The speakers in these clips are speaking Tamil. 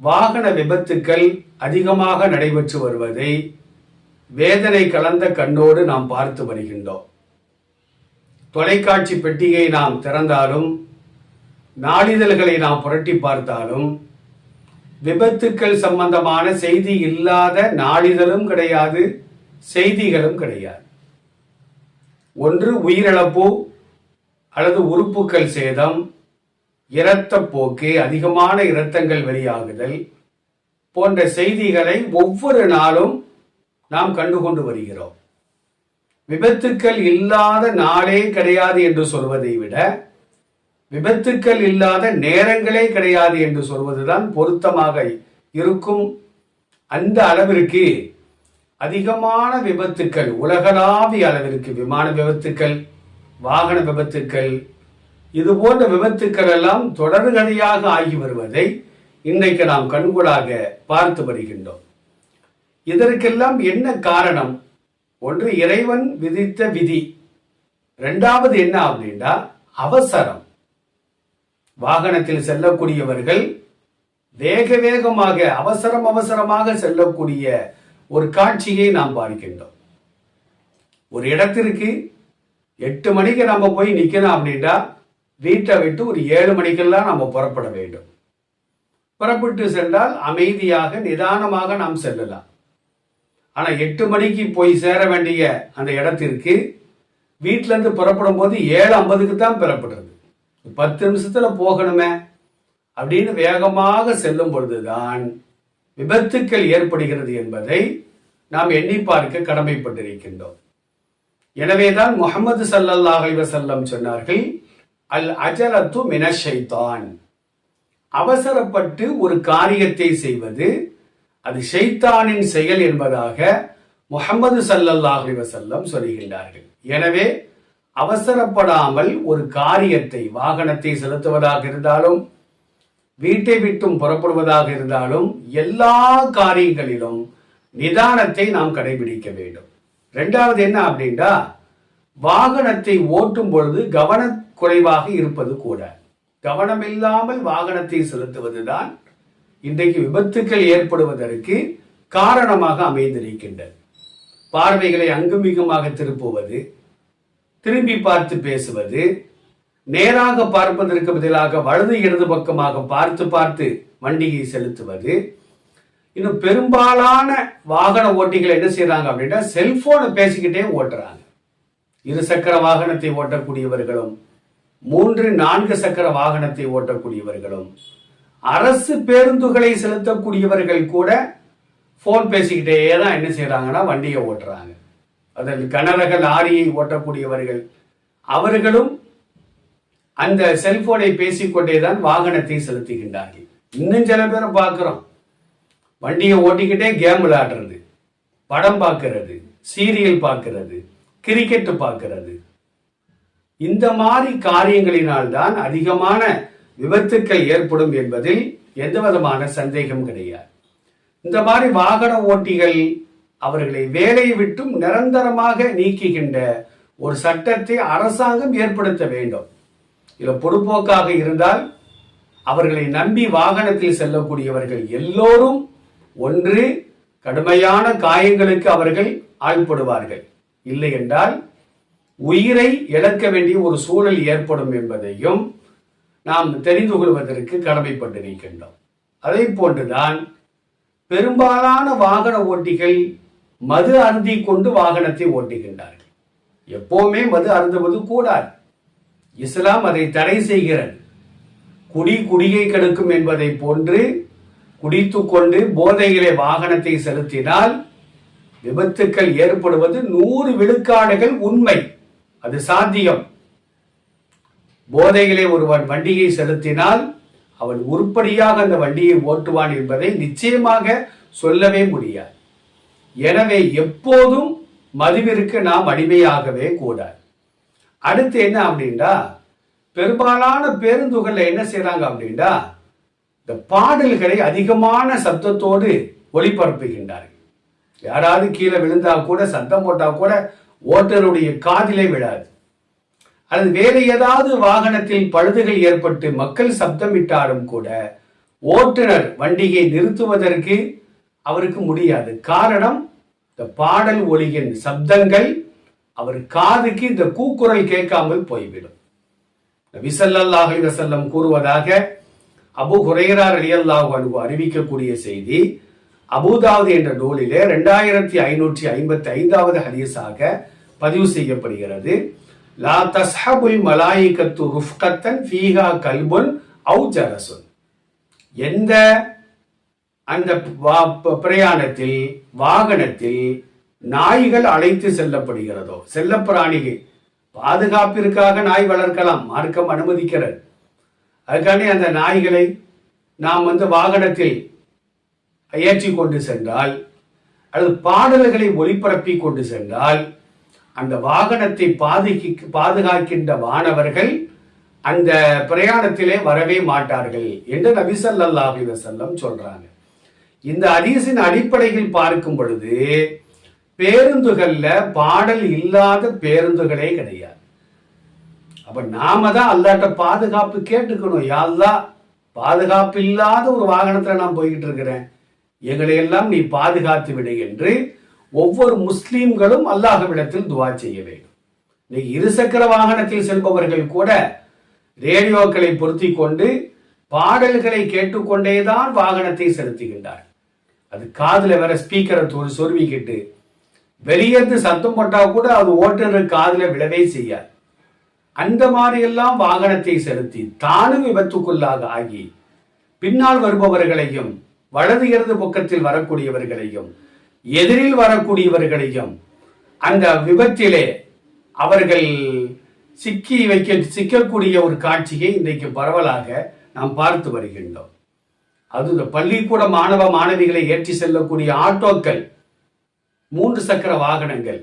வாகன விபத்துக்கள் அதிகமாக நடைபெற்று வருவதை வேதனை கலந்த கண்ணோடு நாம் பார்த்து வருகின்றோம். தொலைக்காட்சி பெட்டியை நாம் திறந்தாலும் நாளிதழ்களை நாம் புரட்டி பார்த்தாலும் விபத்துக்கள் சம்பந்தமான செய்தி இல்லாத நாளிதழும் கிடையாது செய்திகளும் கிடையாது. ஒன்று உயிரிழப்பு அல்லது உறுப்புக்கள் சேதம் இரத்தப்போக்கு அதிகமான இரத்தங்கள் வெளியாகுதல் போன்ற செய்திகளை ஒவ்வொரு நாளும் நாம் கண்டுகொண்டு வருகிறோம். விபத்துக்கள் இல்லாத நாளே கிடையாது என்று சொல்வதை விட விபத்துக்கள் இல்லாத நேரங்களே கிடையாது என்று சொல்வதுதான் பொருத்தமாக இருக்கும். அந்த அளவிற்கு அதிகமான விபத்துக்கள் உலகளாவிய அளவிற்கு விமான விபத்துக்கள் வாகன விபத்துக்கள் இது போன்ற விபத்துக்கள் எல்லாம் தொடர்கதையாக ஆகி வருவதை இன்றைக்கு நாம் கண்கூடாக பார்த்து வருகின்றோம். இதற்கெல்லாம் என்ன காரணம்? ஒன்று இறைவன் விதித்த விதி. ரெண்டாவது என்ன அப்படின்னா அவசரம். வாகனத்தில் செல்லக்கூடியவர்கள் வேக வேகமாக அவசரம் அவசரமாக செல்லக்கூடிய ஒரு காட்சியை நாம் பார்க்கின்றோம். ஒரு இடத்திற்கு எட்டு மணிக்கு நம்ம போய் நிற்கணும் அப்படின்னா வீட்டை விட்டு ஒரு ஏழு மணிக்கெல்லாம் நம்ம புறப்பட வேண்டும். புறப்பட்டு சென்றால் அமைதியாக நிதானமாக நாம் செல்லலாம். ஆனா எட்டு மணிக்கு போய் சேர வேண்டிய அந்த இடத்திற்கு வீட்டில இருந்து புறப்படும் போது ஏழு ஐம்பதுக்கு தான் புறப்படுறது. பத்து நிமிஷத்துல போகணுமே அப்படின்னு வேகமாக செல்லும் பொழுதுதான் விபத்துக்கள் ஏற்படுகிறது என்பதை நாம் எண்ணி பார்க்க கடமைப்பட்டிருக்கின்றோம். எனவேதான் முகமது சல்லல்லாஹ் செல்லம் சொன்னார்கள் அல் அஜலத்து மினஷைத்தான் அவசரப்பட்டு ஒரு காரியத்தை செய்வது அது ஷைத்தானின் செயல் என்பதாக முகமது சல்லல்லாஹி வசல்லம் சொல்கின்றார்கள். எனவே அவசரப்படாமல் ஒரு காரியத்தை வாகனத்தை செலுத்துவதாக இருந்தாலும் வீட்டை விட்டும் புறப்படுவதாக இருந்தாலும் எல்லா காரியங்களிலும் நிதானத்தை நாம் கடைபிடிக்க வேண்டும். ரெண்டாவது என்ன அப்படின்னா வாகனத்தை ஓட்டும் பொழுது குறைவாக இருப்பது கூட. கவனமில்லாமல் வாகனத்தை செலுத்துவதுதான் இன்றைக்கு விபத்துக்கள் ஏற்படுவதற்கு காரணமாக அமைந்திருக்கின்றது. பார்வைகளை அங்குமிகமாக திருப்புவது திரும்பி பார்த்து பேசுவது நேராக பார்ப்பதற்கு பதிலாக வலது இடது பக்கமாக பார்த்து பார்த்து வண்டியை செலுத்துவது. இன்னும் பெரும்பாலான வாகன ஓட்டிகள் என்ன செய்யறாங்க அப்படின்னா செல்போனை பேசிக்கிட்டே ஓட்டுறாங்க. இருசக்கர வாகனத்தை ஓட்டக்கூடியவர்களும் மூன்று நான்கு சக்கர வாகனத்தை ஓட்டக்கூடியவர்களும் அரசு பேருந்துகளை செலுத்தக்கூடியவர்கள் கூட போன் பேசிக்கிட்டே தான் என்ன செய்யறாங்கன்னா வண்டியை ஓட்டுறாங்க. அதில் கனரக லாரியை ஓட்டக்கூடியவர்கள் அவர்களும் அந்த செல்போனை பேசிக்கொண்டே தான் வாகனத்தை செலுத்துகின்றார்கள். இன்னும் சில பேரை பார்க்கிறோம். வண்டியை ஓட்டிக்கிட்டே கேம் விளையாடுறது படம் பார்க்கறது சீரியல் பார்க்கறது கிரிக்கெட்டு பார்க்கறது இந்த மாதிரி காரியங்களினால் தான் அதிகமான விபத்துக்கள் ஏற்படும் என்பதில் எந்த விதமான சந்தேகம் கிடையாது. இந்த மாதிரி வாகன ஓட்டிகள் அவர்களை வேலையை விட்டும் நிரந்தரமாக நீக்குகின்ற ஒரு சட்டத்தை அரசாங்கம் ஏற்படுத்த வேண்டும். இதில் பொறுப்போக்காக இருந்தால் அவர்களை நம்பி வாகனத்தில் செல்லக்கூடியவர்கள் எல்லோரும் ஒன்று கடுமையான காயங்களுக்கு அவர்கள் ஆள்படுவார்கள். இல்லை என்றால் உயிரை இழக்க வேண்டிய ஒரு சூழல் ஏற்படும் என்பதையும் நாம் தெரிந்து கொள்வதற்கு கடமைப்பட்டிருக்கின்றோம் அதே போன்றுதான் பெரும்பாலான வாகன ஓட்டிகள் மது அருந்தி கொண்டு வாகனத்தை ஓட்டுகின்றார்கள். எப்போவுமே மது அருந்துவது கூடாது. இஸ்லாம் அதை தடை செய்கிறது. குடி குடியை கெடுக்கும் என்பதை போன்று குடித்து கொண்டு போதையிலே வாகனத்தை செலுத்தினால் விபத்துக்கள் ஏற்படுவது நூறு விழுக்காடுகள் உண்மை. அது சாத்தியம். போதைகளை ஒருவன் வண்டியை செலுத்தினால் அவன் உருப்படியாக அந்த வண்டியை ஓட்டுவான் என்பதை நிச்சயமாக சொல்லவே முடியாது. எனவே எப்போதும் மதுவிற்கு நாம் அடிமையாகவே கூடாது. அடுத்து என்ன அப்படின்னா பெரும்பாலான பேருந்துகள்ல என்ன செய்யறாங்க அப்படின்னா இந்த பாடல்களை அதிகமான சத்தத்தோடு ஒளிபரப்புகின்றார்கள். யாராவது கீழே விழுந்தா கூட சத்தம் போட்டா கூட ஓட்டருடைய காதிலே விழாது. அல்லது வேறு ஏதாவது வாகனத்தில் பழுதுகள் ஏற்பட்டு மக்கள் சப்தமிட்டாலும் கூட ஓட்டுநர் வண்டியை நிறுத்துவதற்கு அவருக்கு முடியாது. காரணம் இந்த பாடல் ஒளியின் சப்தங்கள் அவர் காதுக்கு இந்த கூக்குரல் கேட்காமல் போய்விடும். விசல்லல்லாஹ் வசல்லம் கூறுவதாக அபு ஹுரைரா ரலியல்லாஹு அறிவிக்கக்கூடிய செய்தி அபூதாவது என்ற நூலிலே ரெண்டாயிரத்தி ஐநூற்றி ஐம்பத்தி ஐந்தாவது ஹதீஸாக பதிவு செய்யப்படுகிறது. லா தஸ்ஹபுல் மலாயிகத்து ருஃப்கத்தன் ஃபீஹா கல்புன் அவு ஜரசுன். எந்த அந்த வா- பிரயாணத்தில் வாகனத்தில் நாய்கள் அழைத்து செல்லப்படுகிறதோ செல்லப்பிராணிகள் பாதுகாப்பிற்காக நாய் வளர்க்கலாம் மார்க்கம் அனுமதிக்கிறது. அதுக்காண்டி அந்த நாய்களை நாம் வந்து வாகனத்தில் ஏற்றி கொண்டு சென்றால் அல்லது பாடல்களை ஒளிபரப்பி கொண்டு சென்றால் அந்த வாகனத்தை பாதுகி பாதுகாக்கின்ற மாணவர்கள் அந்த பிரயாணத்திலே வரவே மாட்டார்கள் என்று நபி ஸல்லல்லாஹு சொல்றாங்க. இந்த ஹதீஸின் அடிப்படையில் பார்க்கும் பொழுது பேருந்துகள்ல பாடல் இல்லாத பேருந்துகளே கிடையாது. அப்ப நாம தான் அல்லாட்ட பாதுகாப்பு கேட்டுக்கணும். யாழ்தான் பாதுகாப்பு இல்லாத ஒரு வாகனத்துல நான் போய்கிட்டு இருக்கிறேன். எங்களை எல்லாம் நீ பாதுகாத்து விடு என்று ஒவ்வொரு முஸ்லீம்களும் அல்லாஹ்விடத்தில் துவா செய்ய வேண்டும். இன்னைக்கு இருசக்கர வாகனத்தில் செல்பவர்கள் கூட ரேடியோக்களை பொருத்தி கொண்டு பாடல்களை கேட்டுக்கொண்டேதான் வாகனத்தை செலுத்துகின்றார் அது காதில் வேற ஸ்பீக்கரை தொ- சொருவிக்கிட்டு வெளியேந்து சத்தம் போட்டால் கூட அது ஓட்டுநர் காதில் விழவே செய்யாது. அந்த மாதிரியெல்லாம் வாகனத்தை செலுத்தி தானும் விபத்துக்குள்ளாக ஆகி பின்னால் வருபவர்களையும் வலது இடது பக்கத்தில் வரக்கூடியவர்களையும் எதிரில் வரக்கூடியவர்களையும் அந்த விபத்திலே அவர்கள் சிக்கி வைக்க சிக்கக்கூடிய ஒரு காட்சியை இன்றைக்கு பரவலாக நாம் பார்த்து வருகின்றோம். அது இந்த பள்ளிக்கூட மாணவ மாணவிகளை ஏற்றி செல்லக்கூடிய ஆட்டோக்கள் மூன்று சக்கர வாகனங்கள்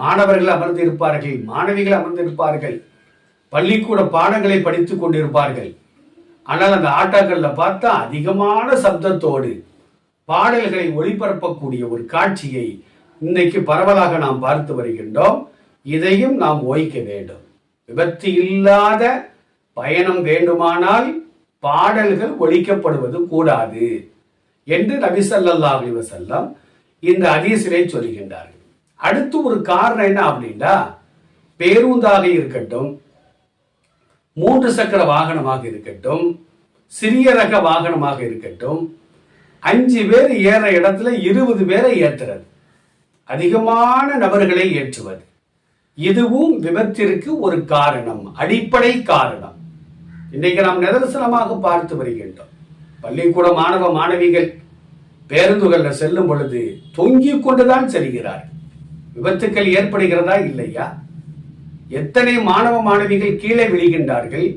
மாணவர்கள் அமர்ந்திருப்பார்கள் மாணவிகள் அமர்ந்திருப்பார்கள் பள்ளிக்கூட பாடங்களை படித்துக் கொண்டிருப்பார்கள். ஆனால் அந்த ஆட்டோக்கள்ல பார்த்தா அதிகமான சப்தத்தோடு பாடல்களை ஒளிபரப்பக்கூடிய ஒரு காட்சியை இன்றைக்கு பரவலாக நாம் பார்த்து வருகின்றோம். இதையும் நாம் ஓய்க்க வேண்டும். விபத்து இல்லாத பயணம் வேண்டுமானால் பாடல்கள் ஒழிக்கப்படுவது கூடாது என்று நபி ஸல்லல்லாஹு அலைஹி இந்த அதிசிலை சொல்கின்றார்கள். அடுத்து ஒரு காரணம் என்ன அப்படின்னா பேருந்தாக இருக்கட்டும் மூன்று சக்கர வாகனமாக இருக்கட்டும் சிறிய ரக வாகனமாக இருக்கட்டும் அஞ்சு பேர் ஏற இடத்துல இருபது பேரை ஏற்றுறது. அதிகமான நபர்களை ஏற்றுவது. இதுவும் விபத்திற்கு ஒரு காரணம் அடிப்படை காரணம். இன்றைக்கு நாம் நிதர்சனமாக பார்த்து வருகின்றோம். பள்ளிக்கூட மாணவ மாணவிகள் பேருந்துகளில் செல்லும் பொழுது தொங்கிக் கொண்டுதான் செல்கிறார் விபத்துக்கள் ஏற்படுகிறதா இல்லையா? எத்தனை மாணவ மாணவிகள் கீழே விழுகின்றார்கள்?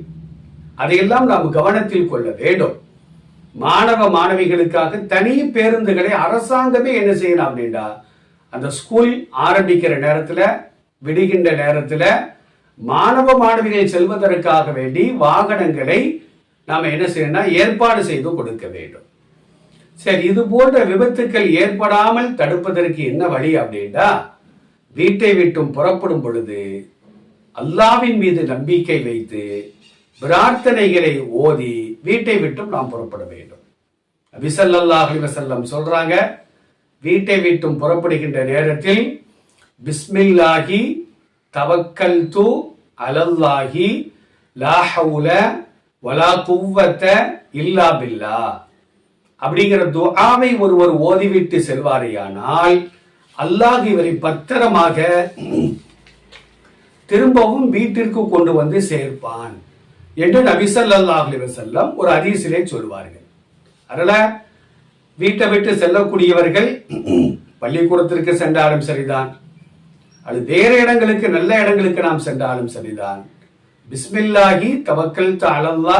அதையெல்லாம் நாம் கவனத்தில் கொள்ள வேண்டும். மாணவ மாணவிகளுக்காக தனி பேருந்துகளை அரசாங்கமே என்ன செய்யணும் அப்படின்னா அந்த ஸ்கூல் ஆரம்பிக்கிற நேரத்தில் விடுகின்ற நேரத்தில் மாணவ மாணவிகள் செல்வதற்காக வேண்டி வாகனங்களை நாம் என்ன செய்யணும்னா ஏற்பாடு செய்து கொடுக்க வேண்டும். சரி இது போன்ற விபத்துக்கள் ஏற்படாமல் தடுப்பதற்கு என்ன வழி அப்படின்னா வீட்டை விட்டும் புறப்படும் பொழுது அல்லாவின் மீது நம்பிக்கை வைத்து பிரார்த்தனைகளை ஓதி வீட்டை விட்டும் நாம் புறப்பட வேண்டும். விசல்லல்லாஹி ஸல்லல்லாஹு சொல்றாங்க வீட்டை விட்டும் புறப்படுகின்ற நேரத்தில் பிஸ்மில்லாஹி தவக்கல்து அலல்லாஹி லாஹவுல வலா குவ்வத்த இல்லா பில்லா. அப்படிங்கிற துஆவை ஒருவர் ஓதிவிட்டு செல்வாரேயானால் அல்லாஹ் இவரை பத்திரமாக திரும்பவும் வீட்டிற்கு கொண்டு வந்து சேர்ப்பான் என்று நபி ஸல்லல்லாஹு செல்லம் ஒரு அதிசிலே சொல்வார்கள். அதனால வீட்டை விட்டு செல்லக்கூடியவர்கள் பள்ளிக்கூடத்திற்கு சென்றாலும் சரிதான். அது வேற இடங்களுக்கு நல்ல இடங்களுக்கு நாம் சென்றாலும் சரிதான். பிஸ்மில்லாஹி தவக்கல் தாளல்லா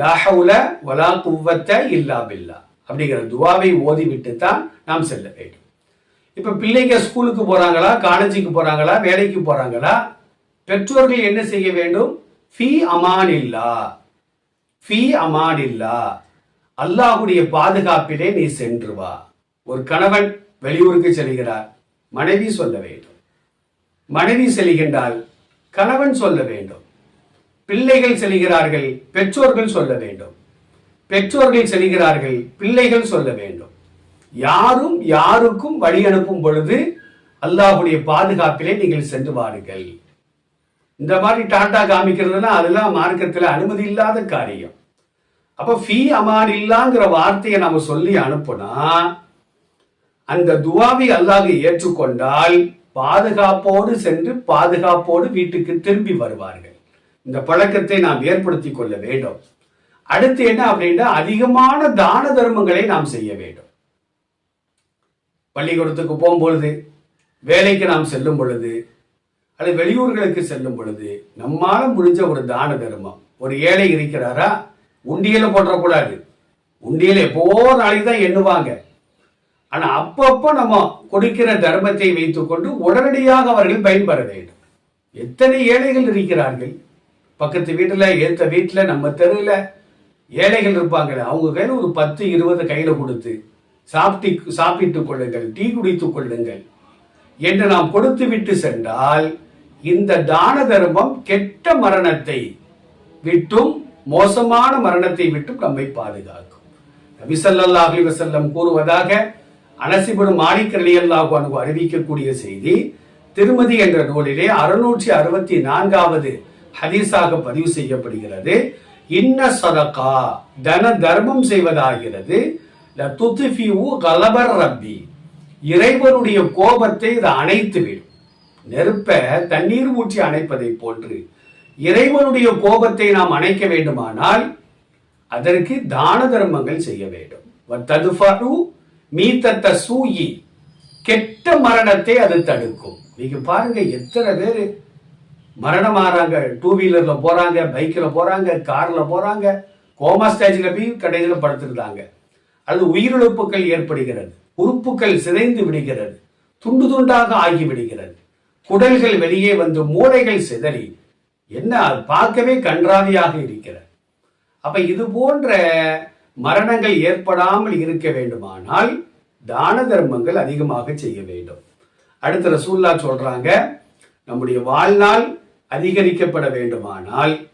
லாஹவுல வலா குவத்த இல்லா பில்லா. அப்படிங்கிற துவாவை ஓதிவிட்டு தான் நாம் செல்ல வேண்டும். இப்ப பிள்ளைங்க ஸ்கூலுக்கு போறாங்களா காலேஜுக்கு போறாங்களா வேலைக்கு போறாங்களா பெற்றோர்கள் என்ன செய்ய வேண்டும்? ஃபி அமான் இல்லா ஃபி அமான் இல்லா அல்லாஹுடைய பாதுகாப்பிலே நீ சென்று வா. ஒரு கணவன் வெளியூருக்கு செல்கிறார். மனைவி சொல்ல வேண்டும். மனைவி செல்கின்றால் கணவன் சொல்ல வேண்டும். பிள்ளைகள் செல்கிறார்கள் பெற்றோர்கள் சொல்ல வேண்டும். பெற்றோர்கள் செல்கிறார்கள் பிள்ளைகள் சொல்ல வேண்டும். யாரும் யாருக்கும் வழி அனுப்பும் பொழுது அல்லாஹுடைய பாதுகாப்பிலே நீங்கள் சென்று வாருங்கள். இந்த மாதிரி டாட்டா காமிக்கிறதுனா அதெல்லாம் மார்க்கத்தில் அனுமதி இல்லாத காரியம். அப்போ ஃபீ அமான் இல்லாங்கிற வார்த்தையை நம்ம சொல்லி அனுப்புனா அந்த துவாவை அல்லாஹ் ஏற்றுக்கொண்டால் பாதுகாப்போடு சென்று பாதுகாப்போடு வீட்டுக்கு திரும்பி வருவார்கள். இந்த பழக்கத்தை நாம் ஏற்படுத்திக் கொள்ள வேண்டும். அடுத்து என்ன அப்படின்னா அதிகமான தான தர்மங்களை நாம் செய்ய வேண்டும். பள்ளிக்கூடத்துக்கு போகும்பொழுது வேலைக்கு நாம் செல்லும் பொழுது அல்லது வெளியூர்களுக்கு செல்லும் பொழுது நம்மால முடிஞ்ச ஒரு தான தர்மம். ஒரு ஏழை இருக்கிறாரா? உண்டியல போட்டுறக்கூடாது உண்டியல எப்போ நாளைக்கு தான் எண்ணுவாங்க. ஆனா அப்பப்போ நம்ம கொடுக்கிற தர்மத்தை வைத்துக்கொண்டு உடனடியாக அவர்கள் பயன்பெற வேண்டும். எத்தனை ஏழைகள் இருக்கிறார்கள்? பக்கத்து வீட்டுல ஏத்த வீட்டுல நம்ம தெருவில் ஏழைகள் இருப்பாங்களே அவங்க கையில் ஒரு பத்து இருபது கையில கொடுத்து சாப்பிட்டு சாப்பிட்டுக் கொள்ளுங்கள் டீ குடித்துக் கொள்ளுங்கள் என்று நாம் கொடுத்து விட்டு சென்றால் இந்த தான தர்மம் கெட்ட மரணத்தை விட்டும் மோசமான மரணத்தை விட்டும் நம்மை பாதுகாக்கும். நபி ஸல்லல்லாஹு கூறுவதாக அனசிபடும் மாணிக்கரளி அல்லாஹு அனுகு அறிவிக்கக்கூடிய செய்தி திருமதி என்ற நூலிலே அறுநூற்றி அறுபத்தி நான்காவது ஹதீஸாக பதிவு செய்யப்படுகிறது. இன்ன சதகா தன தர்மம் செய்வதாகிறது. கலபர் ரப்பி. இறைவனுடைய கோபத்தை இது அணைத்து விடும் நெருப்ப தண்ணீர் ஊற்றி அணைப்பதை போன்று இறைவனுடைய கோபத்தை நாம் அணைக்க வேண்டுமானால் அதற்கு தான தர்மங்கள் செய்ய வேண்டும். ததுஃபரு மீத்தத்த சூயி கெட்ட மரணத்தை அது தடுக்கும். நீங்க பாருங்க எத்தனை பேர் மரணம் ஆறாங்க டூ வீலர்ல போறாங்க பைக்ல போறாங்க கார்ல போறாங்க கோமா ஸ்டேஜில் போய் கடையில படுத்திருந்தாங்க. அது உயிரிழப்புகள் ஏற்படுகிறது உறுப்புகள் சிதைந்து விடுகிறது துண்டு துண்டாக ஆகி விடுகிறது. குடல்கள் வெளியே வந்து மூளைகள் சிதறி. என்ன? அது பார்க்கவே கன்றாவியாக இருக்கிறது. அப்ப இது போன்ற மரணங்கள் ஏற்படாமல் இருக்க வேண்டுமானால் தான தர்மங்கள் அதிகமாக செய்ய வேண்டும். அடுத்த ரசூல்லா சொல்றாங்க நம்முடைய வாழ்நாள் அதிகரிக்கப்பட வேண்டுமானால்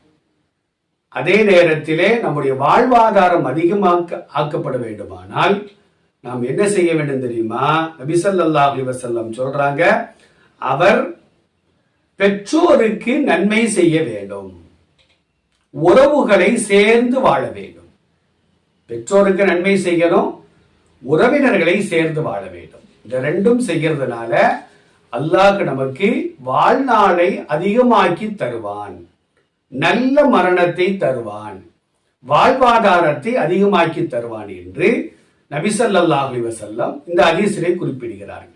அதே நேரத்திலே நம்முடைய வாழ்வாதாரம் அதிகமாக்க ஆக்கப்பட வேண்டுமானால் நாம் என்ன செய்ய வேண்டும் தெரியுமா? நபிசல்லாஹ் அலி வசல்லம் சொல்றாங்க அவர் பெற்றோருக்கு நன்மை செய்ய வேண்டும். உறவுகளை சேர்ந்து வாழ வேண்டும். பெற்றோருக்கு நன்மை செய்யணும் உறவினர்களை சேர்ந்து வாழ வேண்டும். இந்த ரெண்டும் செய்யறதுனால அல்லாஹ் நமக்கு வாழ்நாளை அதிகமாக்கி தருவான். நல்ல மரணத்தை தருவான். வாழ்வாதாரத்தை அதிகமாக்கி தருவான் என்று நபிசல்லாஹ் வசல்லம் இந்த அதிசலை குறிப்பிடுகிறார்கள்.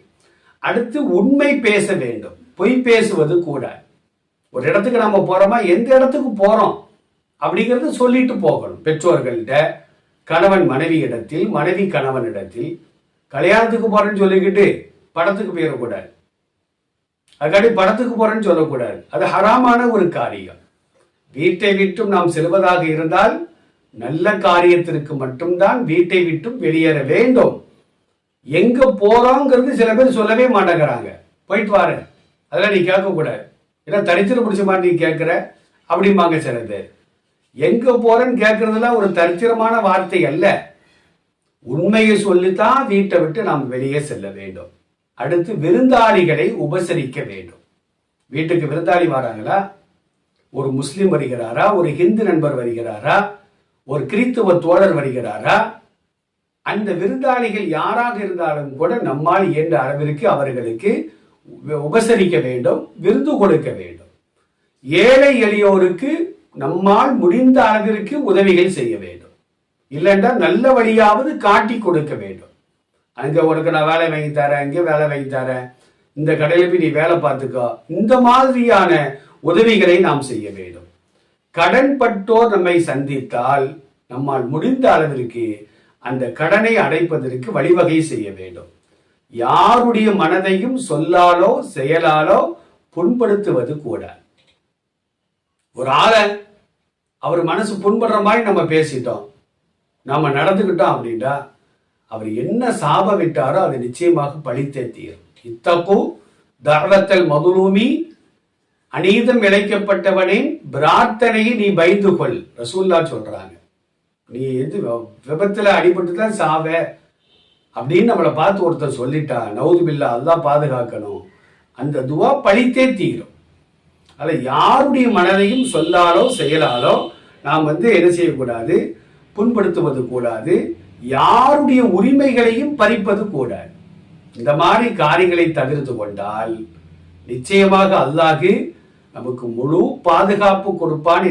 அடுத்து உண்மை பேச வேண்டும். பொய் பேசுவது கூட ஒரு இடத்துக்கு நம்ம போறோமா? எந்த இடத்துக்கு போறோம்? அப்படிங்கறது சொல்லிட்டு போகணும். பெற்றோர்கள்ட்ட கணவன் மனைவி இடத்தில் மனைவி கணவன் இடத்தில் கல்யாணத்துக்கு போறேன்னு சொல்லிக்கிட்டு படத்துக்கு போயிடக்கூடாது அதுக்காட்டி படத்துக்கு போறேன்னு சொல்லக்கூடாது. அது ஹராமான ஒரு காரியம். வீட்டை விட்டும் நாம் செல்வதாக இருந்தால் நல்ல காரியத்திற்கு மட்டும்தான் வீட்டை விட்டும் வெளியேற வேண்டும். எங்க போறோங்கிறது சில பேர் சொல்லவே மாட்டேங்கிறாங்க. போயிட்டு வாரு. அதெல்லாம் நீ கேட்கக்கூடாது ஏன்னா தரித்திரம் பிடிச்ச மாதிரி நீ கேட்குற. அப்படிம்பாங்க சில பேர். எங்க போறேன்னு கேட்கறதுலாம் ஒரு தரித்திரமான வார்த்தை அல்ல. உண்மையை சொல்லித்தான் வீட்டை விட்டு நாம் வெளியே செல்ல வேண்டும். அடுத்து விருந்தாளிகளை உபசரிக்க வேண்டும். வீட்டுக்கு விருந்தாளி வராங்களா? ஒரு முஸ்லீம் வருகிறாரா? ஒரு ஹிந்து நண்பர் வருகிறாரா? ஒரு கிறித்துவ தோழர் வருகிறாரா? அந்த விருந்தாளிகள் யாராக இருந்தாலும் கூட நம்மால் இயன்ற அளவிற்கு அவர்களுக்கு உபசரிக்க வேண்டும் விருது கொடுக்க வேண்டும். ஏழை எளியோருக்கு நம்மால் முடிந்த அளவிற்கு உதவிகள் செய்ய வேண்டும். இல்லைன்னா நல்ல வழியாவது காட்டி கொடுக்க வேண்டும். அங்கே உனக்கு நான் வேலை வாங்கி தரேன் இங்கே வேலை வாங்கி தரேன். இந்த கடையில் போய் நீ வேலை பார்த்துக்கோ. இந்த மாதிரியான உதவிகளை நாம் செய்ய வேண்டும். கடன்பட்டோர் நம்மை சந்தித்தால் நம்மால் முடிந்த அளவிற்கு அந்த கடனை அடைப்பதற்கு வழிவகை செய்ய வேண்டும். யாருடைய மனதையும் சொல்லாலோ செயலாலோ புண்படுத்துவது கூட. ஒரு ஆளை அவர் மனசு புண்படுற மாதிரி நம்ம பேசிட்டோம். நாம நடந்துக்கிட்டோம் அப்படின்னா அவர் என்ன சாப விட்டாரோ அது நிச்சயமாக பழித்தே தீரும். இத்தக்கும் தர்வத்தல் மதுலூமி அநீதம் இழைக்கப்பட்டவனே பிரார்த்தனையை நீ பயந்து கொள் ரசூல்லா சொல்றாங்க. நீ எது வ- விபத்துல அடிபட்டு தான் சாவ? அப்படின்னு நம்மளை பார்த்து ஒருத்தர் சொல்லிட்டா நவுது பில்லா அல்லாஹ் பாதுகாக்கணும். அந்த துவா பழித்தே தீரும். அதில் யாருடைய மனதையும் சொல்லாலோ செயலாலோ நாம் வந்து என்ன செய்யக்கூடாது? புண்படுத்துவது கூடாது. யாருடைய உரிமைகளையும் பறிப்பது கூடாது. இந்த மாதிரி காரியங்களை தவிர்த்து கொண்டால் நிச்சயமாக அல்லாஹு நமக்கு முழு பாதுகாப்பு கொடுப்பான்